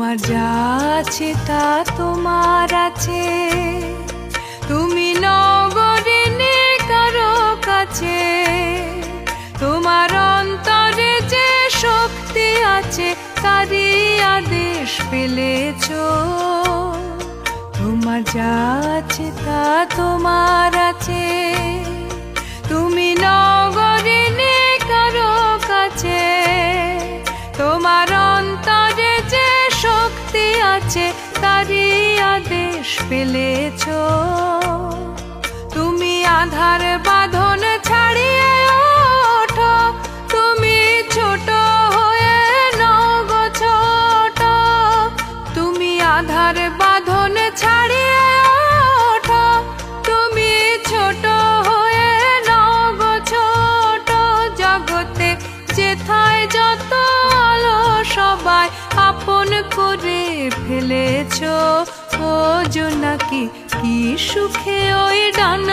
তোমার যা আছে তা তোমার আছে। তুমি নগরিনী কারও কাছে। তোমার অন্তরে যে শক্তি আছে, তারই আদেশ পেলেছ। তোমার যা আছে তা তোমার আছে। আছে তারই আদেশ পেলেছ। তুমি আধার বাঁধন ছাড়িয়ে ওঠো, তুমি ছোট হয়ে নগ ছোট। তুমি আধার বাঁধন ছাড়িয়ে ওঠো, তুমি ছোট হয়ে নগ ছোট। জগতে যেথায় যত আলো, সবাই ফেলেছ ও জোনাকি কি সুখে ওই ডান